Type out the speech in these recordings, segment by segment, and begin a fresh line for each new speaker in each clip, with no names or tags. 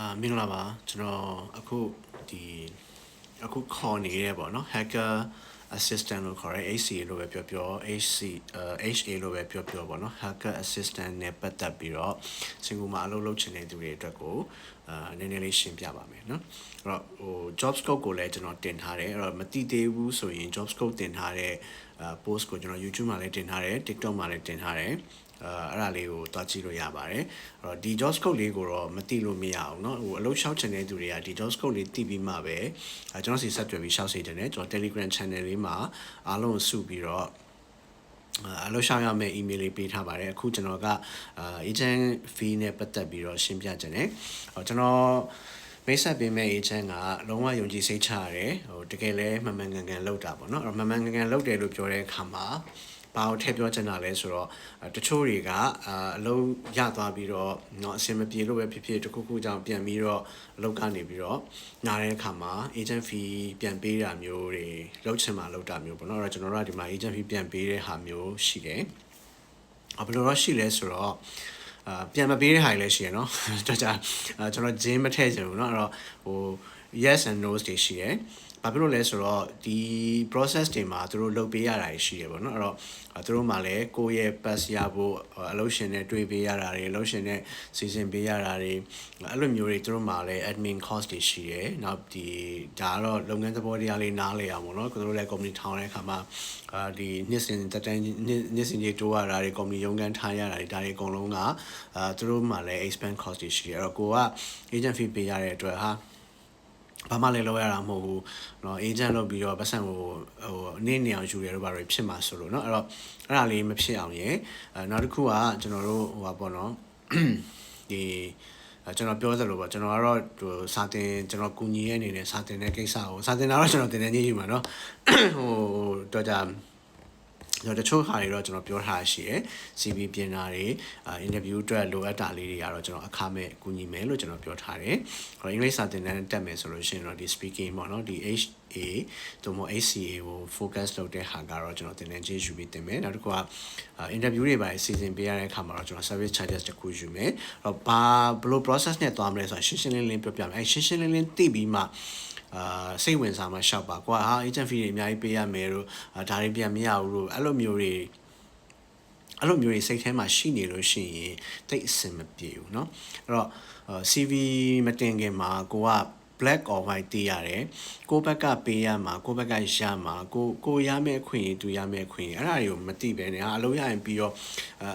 အာမင်္ဂလာပါကျွန်တော်အခုဒီအခုခေါ်နေရပေါ့နော် hacker assistant လို့ခေါ်ရဲ HCA လို့ပဲပြောပြော HC အဲ HA လို့ပဲပြောပြောပေါ့နော် hacker assistant နဲ့ပတ်သက်ပြီးတော့စင်ကူမှာအလုပ်လုပ်ချင်တဲ့သူတွေအတွက်ကိုအာနည်းနည်းလေးရှင်းပြပါမယ်နော်အဲ့တော့ဟို job scope ကိုလည်းကျွန်တော်တင်ထားတယ်အဲ့တော့မတိသေးဘူးဆိုရင် job scope တင်ထားတဲ့အာ post ကိုကျွန်တော် YouTube မှာလည်းတင်ထားတယ် TikTok မှာလည်းတင်ထားတယ် အဲအဲ့ဒါလေးကိုတွားကြည့်လို့ရပါတယ်အဲ့တော့ဒီ job scope လေးကိုတော့မသိလို့မရအောင်เนาะဟိုအလုပ်လျှောက်ချင်တဲ့သူတွေကဒီ job scope လေးသိပြီးမှပဲအဲကျွန်တော်စီဆက်သွယ်ပြီးရှောက်စေတယ်ねကျွန်တော် Telegram channel လေးမှာအားလုံးစုပြီးတော့အလုပ်ရှောင်ရမယ့် email လေးပေးထားပါတယ်အခုကျွန်တော်ကအာ agent fee နဲ့ပတ်သက်ပြီးတော့ရှင်းပြခြင်းတယ်ဟောကျွန်တော်မိတ်ဆက်ပေးမဲ့ agent ကလုံးဝယုံကြည်စိတ်ချရတယ်ဟိုတကယ်လဲမှန်မှန်ကန်ကန်လုပ်တာပေါ့နော်အဲ့တော့မှန်မှန်ကန်ကန်လုပ်တယ်လို့ပြောတဲ့အခါမှာ ဘာကိုထည့်ပြောချင်တာလဲဆိုတော့တချို့တွေကအာအလုံးရသွားပြီးတော့เนาะအဆင်မပြေလို့ပဲဖြစ်ဖြစ်တခုခုကြောင့်ပြန်ပြီးတော့အလုပ်ကနေပြီးတော့ညာတဲ့အခါမှာ agent fee ပြန်ပေးတာမျိုးတွေလုပ်ချင်မှလုပ်တာမျိုးပေါ့เนาะအဲ့တော့ကျွန်တော်တို့ကဒီမှာ agent fee ပြန်ပေးတဲ့ဟာမျိုးရှိတယ်အဘယ်လိုတော့ရှိလဲဆိုတော့အာပြန်မပေးတဲ့ဟာတွေလည်းရှိရเนาะတော်ကြကျွန်တော်ဂျင်းမထည့်ချင်ဘူးเนาะအဲ့တော့ဟို yes and no တွေရှိတယ် ဘာဖြစ်လို့လဲဆိုတော့ဒီ process တွေမှာသူတို့လုပ်ပေးရတာရှိတယ်ပေါ့နော်အဲ့တော့သူတို့မှလည်းကိုယ့်ရဲ့ pass ရဖို့အလုပ်ရှင်နဲ့တွေ့ပေးရတာတွေအလုပ်ရှင်နဲ့စီစဉ်ပေးရတာတွေအဲ့လိုမျိုးတွေသူတို့မှလည်း admin cost တွေရှိတယ်နောက်ဒီဒါကတော့လုပ်ငန်းသဘောတရားလေးနားလည်အောင်ပေါ့နော်သူတို့လည်း company ထောင်တဲ့အခါမှာအာဒီနှစ်စဉ်တက်တန်းနှစ်စဉ်ကြီးတိုးရတာတွေ company ရုံးခန်းထားရတာတွေဒါတွေအကုန်လုံးကအာသူတို့မှလည်း expense cost တွေရှိတယ်အဲ့တော့ကိုက agent fee ပေးရတဲ့အတွက်ဟာ ဘာမှလည်းလုပ်ရတာမဟုတ်ဘူးเนาะ agent လုပ်ပြီးတော့ပတ်စံကိုဟိုနေ့နေအောင်ယူရတော့ဘာတွေဖြစ်မှာဆိုလို့เนาะအဲ့တော့အဲ့ဒါလေးမဖြစ်အောင်ရယ်အဲနောက်တစ်ခုကကျွန်တော်တို့ဟိုပါပေါ့เนาะဒီကျွန်တော်ပြောသလိုပေါ့ကျွန်တော်ကတော့ဟိုစာတင်ကျွန်တော်ကူညီရအနေနဲ့စာတင်တဲ့ကိစ္စကိုစာတင်တာတော့ကျွန်တော်တင်နေကြီးမှာเนาะဟိုတော့ကြ ကျွန်တော်တချို့ဟာတွေတော့ကျွန်တော်ပြောထားရှိရယ် CV ပြင်တာတွေအာ interview အတွက်လိုအပ်တာလေးတွေကတော့ကျွန်တော်အခမဲ့ကူညီမယ်လို့ကျွန်တော်ပြောထားတယ်။ဟိုအင်္ဂလိပ်စာသင်တန်းတက်မယ်ဆိုလို့ရှိရင်တော့ဒီ speaking ပေါ့နော်ဒီ HA သို့မဟုတ် HCA ကို focus လုပ်တဲ့ဟာကတော့ကျွန်တော်သင်တန်းကြီးယူပြီးတင်မယ်။နောက်တစ်ခုက interview တွေပါစီစဉ်ပေးရတဲ့အခါမှာတော့ကျွန်တော် service charges တခုယူမယ်။အဲ့တော့ဘာဘယ်လို process နဲ့သွားမလဲဆိုတာရှင်းရှင်းလင်းလင်းပြောပြမယ်။အဲရှင်းရှင်းလင်းလင်းသိပြီးမှ အာစိတ်ဝင်စားမှရှောက်ပါကွာဟာ agent fee တွေအများကြီးပေးရမယ်လို့ဒါတွေပြန်မရဘူးလို့အဲ့လိုမျိုးတွေအဲ့လိုမျိုးတွေစိတ်ထဲမှာရှိနေလို့ရှိရင်တိတ်အဆင်မပြေဘူးเนาะအဲ့တော့ CV မတင်ခင်မှာကိုက black or white တည်ရတယ်ကိုဘက်ကပေးရမှာကိုဘက်ကရမှာကိုကိုရမယ့်အခွင့်အရေးသူရမယ့်အခွင့်အရေးအဲ့ဒါတွေကိုမသိပဲねအလုံးရရင်ပြီးတော့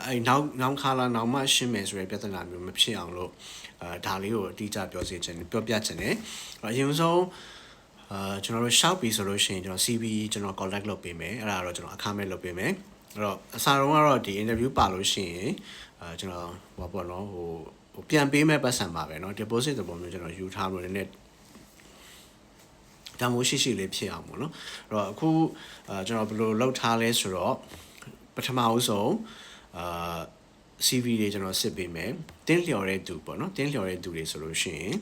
အဲနောက်နောက်ခါလာနောက်မှရှင်းမယ်ဆိုတဲ့ပြဿနာမျိုးမဖြစ်အောင်လို့အဲဒါလေးကိုအတိအကျပြောစီချင်ပြောပြချင်တယ်အရင်ဆုံးအာကျွန်တော်တို့ shout ပြီးဆိုလို့ရှိရင်ကျွန်တော် CV ကျွန်တော် contact လုပ်ပေးမယ်အဲ့ဒါတော့ကျွန်တော်အခမဲ့လုပ်ပေးမယ်အဲ့တော့အစားတော့ကတော့ဒီ interview ပါလို့ရှိရင်အာကျွန်တော်ဟောပေါ့နော်ဟိုဟိုပြန်ပေးမဲ့ပတ်စံပါပဲเนาะ deposit တဲ့ပုံမျိုးကျွန်တော်ယူထားလို့လည်း တန်ဖိုးရှိရှိလေးဖြစ်အောင်ပေါ့နော်အဲ့တော့အခုကျွန်တော်ဘယ်လိုလောက်ထားလဲဆိုတော့ပထမဦးဆုံးအာ CV တွေကျွန်တော်စစ်ပေးမယ်တင်းလျော်တဲ့သူပေါ့နော်တင်းလျော်တဲ့သူတွေဆိုလို့ရှိရင်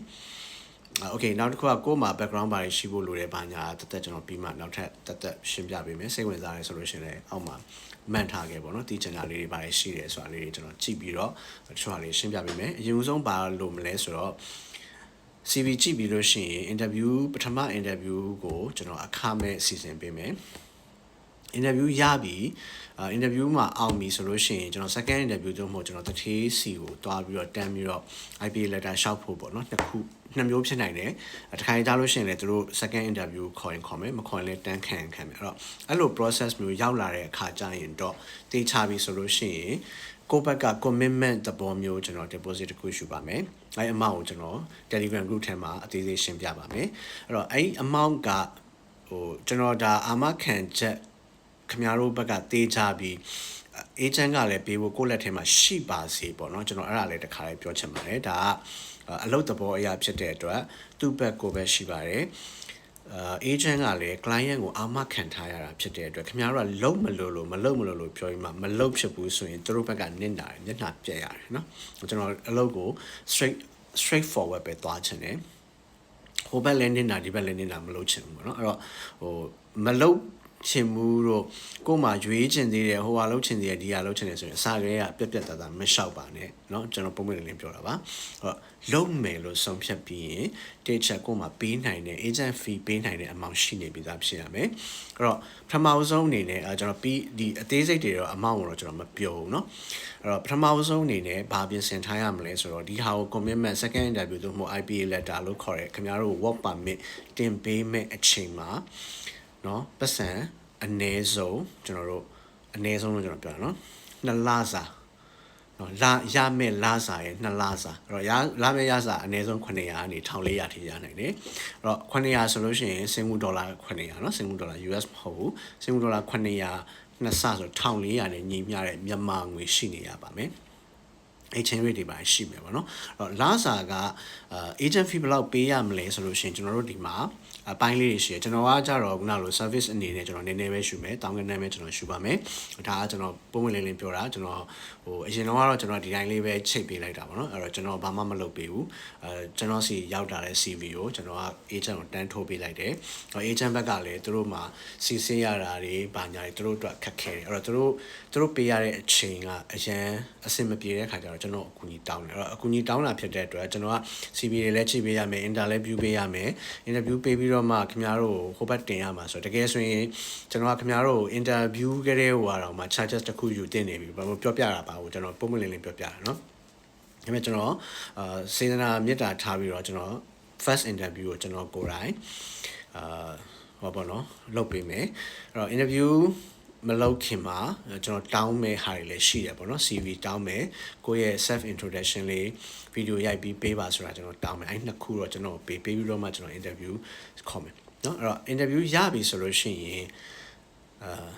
okay နောက်တစ်ခုကကိုယ်မှာ background ဘာတွေရှိဖို့လိုတယ်ဘာညာတသက်ကျွန်တော်ပြီးမှနောက်ထပ်တသက်ရှင်းပြပေးမယ်စိတ်ဝင်စားရဲဆိုလို့ရှင်လည်းအောက်မှာမှန်ထားခဲ့ပေါ့နော်တီချင်တာလေးတွေဘာတွေရှိတယ်ဆိုတာလေးတွေကျွန်တော်ကြည့်ပြီးတော့တချို့ဟာလေးရှင်းပြပေးမယ်အရင်ဆုံးဘာလို့မလဲဆိုတော့ CV ကြည့်ပြီးလို့ရှိရင် interview ပထမ interview ကိုကျွန်တော်အခမဲ့စီစဉ်ပေးမယ် interview ရပြီအာ interview မှာအောင်ပြီဆိုလို့ရှိရင်ကျွန်တော် second interview တို့မဟုတ်ကျွန်တော်တထေးစီကိုတွားပြီးတော့တန်းပြီးတော့ IP letter ရှောက်ဖို့ပေါ့နော်နှစ်ခုနှစ်မျိုးဖြစ်နိုင်တယ်တခါကြလို့ရှိရင်လည်းသူတို့ second interview ခေါ်ရင်ခေါ်မယ်မခေါ်ရင်လည်းတန်းခံခံမယ်အဲ့တော့အဲ့လို process မျိုးရောက်လာတဲ့အခါကျရင်တော့တေးချပြီဆိုလို့ရှိရင်ကိုယ့်ဘက်က commitment သဘောမျိုးကျွန်တော် deposit တခုယူပါမယ် အဲ့ amount ကိုကျွန်တော် Telegram group ထဲမှာအသေးသေးရှင်းပြပါမယ်အဲ့တော့အဲ့ amount ကဟိုကျွန်တော်ဒါအာမခံချက်ခင်ဗျားတို့ဘက်ကတေးချပြီးအေဂျင့်ကလည်းပေးဖို့ကိုယ့်လက်ထဲမှာရှိပါစေပေါ့နော်ကျွန်တော်အဲ့ဒါလည်းတစ်ခါလေးပြောချင်ပါတယ်ဒါကအလုပ်သဘောအရာဖြစ်တဲ့အတွက်သူ့ဘက်ကိုပဲရှိပါတယ် အာအေဂျင့်ကလည်း client ကိုအာမခံထားရတာဖြစ်တဲ့အတွက်ခင်ဗျားတို့ကလုံးမလို့လို့မလုံးမလို့လို့ပြောပြီးမှမလုံးဖြစ်ဘူးဆိုရင်သူတို့ဘက်ကနစ်နာတယ်မျက်နှာပြက်ရတယ်เนาะကျွန်တော်အလုပ်ကို straight straight forward ပဲသွားချင်တယ်ဟိုဘက်လည်းနစ်နာဒီဘက်လည်းနစ်နာမလုပ်ချင်ဘူးပေါ့နော်အဲ့တော့ဟိုမလုပ် ချင်မှုတို့ကိုယ်မှရွေးချင်သေးတယ်ဟိုဟာလုံးချင်သေးတယ်ဒီဟာလုံးချင်တယ်ဆိုရင်အစားကလေးကပြက်ပြက်သားသားမလျှောက်ပါနဲ့เนาะကျွန်တော်ပုံမှန်လေးပြောတာပါဟောလုံးမယ်လို့ဆုံးဖြတ်ပြီးရင်တေချက်ကိုယ်မှပေးနိုင်တဲ့ agent fee ပေးနိုင်တဲ့အမောင့်ရှိနေပြီးသားဖြစ်ရမယ်အဲ့တော့ပထမဆုံးအနေနဲ့အဲကျွန်တော်ပြီးဒီအသေးစိတ်တွေတော့အမောင့်ကိုတော့ကျွန်တော်မပြောဘူးเนาะအဲ့တော့ပထမဆုံးအနေနဲ့ဘာပြင်ဆင်ထားရမလဲဆိုတော့ဒီဟာကို commitment second interview သို့မဟုတ် IPA letter လို့ခေါ်ရဲခင်ဗျားတို့ work permit တင်ပေးမဲ့အချိန်မှာ เนาะပတ်စံအနည်းဆုံးကျွန်တော်တို့အနည်းဆုံးလို့ကျွန်တော်ပြောတာเนาะနှစ်လစာနော်လာရမဲ့လာစာရဲ့နှစ်လစာအဲ့တော့ရလာမဲ့ရစာအနည်းဆုံး900ကနေ1400ထိရနိုင်တယ်အဲ့တော့900ဆိုလို့ရှိရင်စင်ကာဒေါ်လာ900เนาะစင်ကာဒေါ်လာ US မဟုတ်ဘူးစင်ကာဒေါ်လာ900နှစ်ဆဆို1400နဲ့ညီမျှတဲ့မြန်မာငွေရှိနေရပါမယ် exchange rate တွေပါရှိမယ်ပေါ့နော်အဲ့တော့လာစာကအာ agent fee ဘယ်လောက်ပေးရမလဲဆိုလို့ရှိရင်ကျွန်တော်တို့ဒီမှာ အပိုင်းလေးတွေရှိတယ်ကျွန်တော်ကကြတော့ခုနလို service အနေနဲ့ကျွန်တော်နည်းနည်းပဲရှုမယ်တောင်းကနည်းပဲကျွန်တော်ရှုပါမယ်ဒါကကျွန်တော်ပုံမှန်လေးလေးပြောတာကျွန်တော်ဟိုအရင်တော့ကတော့ကျွန်တော်ဒီတိုင်းလေးပဲချိန်ပေးလိုက်တာပေါ့နော်အဲ့တော့ကျွန်တော်ဘာမှမလုပ်ပေးဘူးအဲကျွန်တော်စီရောက်တာတဲ့ CV ကိုကျွန်တော်က agent ကိုတန်းထိုးပေးလိုက်တယ်ဟို agent ဘက်ကလည်းသူတို့မှာစီစင်းရတာတွေဘာညာတွေသူတို့အတွက်ခက်ခဲတယ်အဲ့တော့သူတို့သူတို့ပေးရတဲ့အချိန်ကအရန်အဆင်မပြေတဲ့ခါကျတော့ကျွန်တော်အကူအညီတောင်းတယ်အဲ့တော့အကူအညီတောင်းတာဖြစ်တဲ့အတွက်ကျွန်တော်က CV တွေလည်းချိန်ပေးရမယ် interview ပေးရမယ် interview ပေးပြီးတော့မှခင်ဗျားတို့ဟိုဘက်တင်ရမှာဆိုတော့တကယ်ဆိုရင်ကျွန်တော်ကခင်ဗျားတို့ interview ကလေးဟိုကတော့မှ charges တစ်ခုယူတင်နေပြီဘာလို့ပြောပြတာပါဘူးကျွန်တော်ပုံမှန်လေးလေးပြောပြတာเนาะဒါပေမဲ့ကျွန်တော်အာစေတနာမေတ္တာထားပြီးတော့ကျွန်တော် first interview ကိုကျွန်တော်ကိုယ်တိုင်အာဟောပေါ့နော်လုပ်ပေးမယ်အဲ့တော့ interview မလောက်ခင်မှာကျွန်တော်တောင်းမဲ့ဟာတွေလည်းရှိတယ်ပေါ့နော် CV တောင်းမဲ့ကိုယ့်ရဲ့ self introduction လေးဗီဒီယိုရိုက်ပြီးပေးပါဆိုတာကျွန်တော်တောင်းမဲ့အဲ့နှစ်ခုတော့ကျွန်တော်ပေးပေးပြီးတော့မှကျွန်တော် interview ခေါ်မယ်နော်အဲ့တော့ interview ရပြီဆိုလို့ရှိရင်အာ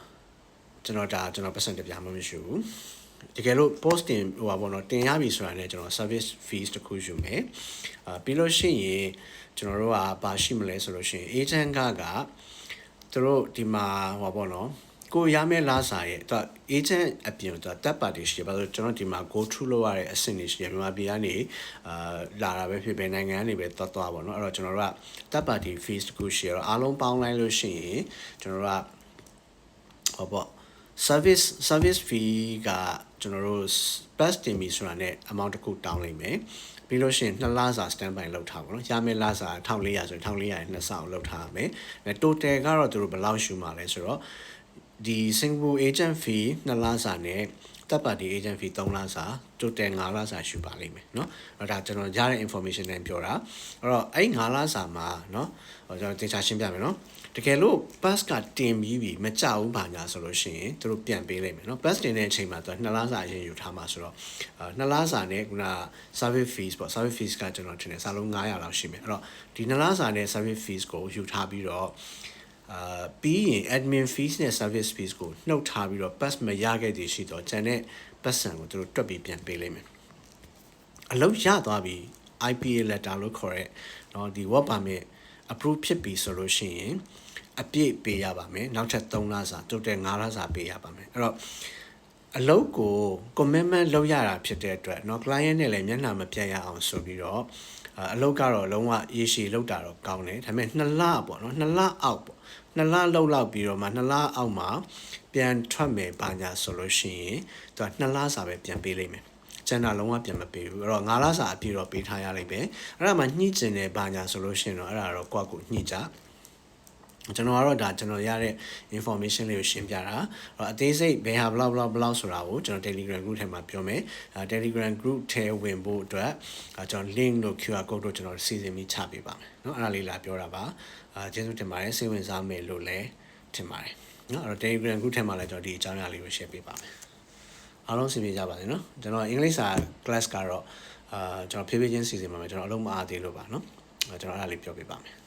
ကျွန်တော်ဒါကျွန်တော်ပတ်စံတပြားမှမရှိဘူးတကယ်လို့ post တင်ဟိုပါပေါ့နော်တင်ရပြီဆိုတာနဲ့ကျွန်တော် service fees တခုယူမယ်အာပြီးလို့ရှိရင်ကျွန်တော်တို့ကဘာရှိမလဲဆိုလို့ရှိရင် agent ကကသူတို့ဒီမှာဟိုပါပေါ့နော် ကိုရမယ့်လာစာရဲ့သူ agent အပြင်သူ third party ရှိပါဆိုကျွန်တော်ဒီမှာ go through လုပ်ရတဲ့အဆင့်တွေရှိတယ်မြန်မာပြည်ကနေအာလာတာပဲဖြစ်ပဲနိုင်ငံကနေပဲသွားသွားပါတော့အဲ့တော့ကျွန်တော်တို့က third party fees တခုရှိရတော့အားလုံးပေါင်းလိုက်လို့ရှိရင်ကျွန်တော်တို့ကဟောပေါ့ service service fee ကကျွန်တော်တို့ plus တင်ပြီဆိုတာနဲ့ amount တစ်ခုတောင်းလိုက်မယ်ပြီးလို့ရှိရင်နှစ်လစာ standby လောက်ထားပါတော့ရမယ့်လစာ1400ဆိုရင်1400ရဲ့နှစ်ဆအောင်လောက်ထားရမယ်အဲ total ကတော့သူတို့ဘယ်လောက်ရှုမှာလဲဆိုတော့ ဒီ single agent fee နှစ်လစာနဲ့တပ်ပါတီ agent fee 3လစာ total 5လစာရှုပါလိမ့်မယ်เนาะအဲ့ဒါကျွန်တော်ရတဲ့ information နဲ့ပြောတာအဲ့တော့အဲ့5လစာမှာเนาะကျွန်တော်တင်ချရှင်းပြမယ်เนาะတကယ်လို့ pass ကတင်ပြီးပြီမကြဘူးဘာညာဆိုလို့ရှိရင်သူတို့ပြန်ပေးလိုက်မယ်เนาะ pass တင်တဲ့အချိန်မှာသူက2လစာအရင်ယူထားမှာဆိုတော့အာ2လစာနဲ့ခုန service fees ပေါ့ service fees ကကျွန်တော်ထင်တယ်စာလုံး900လောက်ရှိမယ်အဲ့တော့ဒီ2လစာနဲ့ service fees ကိုယူထားပြီးတော့ အာပြီးရင် admin fees နဲ့ service fees ကိုနှုတ်ထားပြီးတော့ pass မရခဲ့သေးရှိတော့ကျန်တဲ့ပတ်စံကိုသူတို့တွက်ပြီးပြန်ပေးလိုက်မယ်အလုပ်ရသွားပြီ IPA letter လို့ခေါ်ရဲเนาะဒီ work permit approve ဖြစ်ပြီဆိုလို့ရှိရင်အပြည့်ပေးရပါမယ်နောက်ထပ်3လစာ total 5လစာပေးရပါမယ်အဲ့တော့အလုပ်ကို commitment လုပ်ရတာဖြစ်တဲ့အတွက်เนาะ client နဲ့လည်းမျက်နှာမပြတ်ရအောင်ဆိုပြီးတော့ အလုပ်ကတော့လုံးဝရေရှည်လောက်တာတော့ကောင်းတယ်ဒါပေမဲ့2လပေါ့နော်2လအောက်ပေါ့2လလောက်လောက်ပြီးတော့မှ2လအောက်မှာပြန်ထွက်မယ်ပါညာဆိုလို့ရှိရင်သူက2လစာပဲပြန်ပေးလိမ့်မယ်ကျန်တာလုံးဝပြန်မပေးဘူးအဲ့တော့9လစာအပြည့်တော့ပေးထားရလိမ့်မယ်အဲ့ဒါမှညှိကျင်တယ်ပါညာဆိုလို့ရှိရင်တော့အဲ့ဒါတော့ကိုယ့်ကိုညှိကြ ကျွန်တော်ကတော့ဒါကျွန်တော်ရတဲ့ information လေးကိုရှင်းပြတာအဲ့အသေးစိတ်ဘယ်ဟာဘလောက်ဘလောက်ဘလောက်ဆိုတာကိုကျွန်တော် Telegram group ထဲမှာပြောမယ်အဲ Telegram group ထဲဝင်ဖို့အတွက်အဲကျွန်တော် link တို့ QR code တို့ကျွန်တော်စီစဉ်ပြီးချပေးပါမယ်เนาะအဲ့ဒါလေးလာပြောတာပါအဲကျေးဇူးတင်ပါတယ်စိတ်ဝင်စားမယ်လို့လည်းထင်ပါတယ်เนาะအဲ့တော့ Telegram group ထဲမှာလည်းကျွန်တော်ဒီအကြောင်းအရာလေးကို share ပေးပါမယ်အားလုံးဆင်ပြေကြပါစေเนาะကျွန်တော်အင်္ဂလိပ်စာ class ကတော့အာကျွန်တော်ဖြည်းဖြည်းချင်းစီစဉ်ပါမယ်ကျွန်တော်အလုံးမအားသေးလို့ပါเนาะကျွန်တော်အဲ့ဒါလေးပြောပြပါမယ်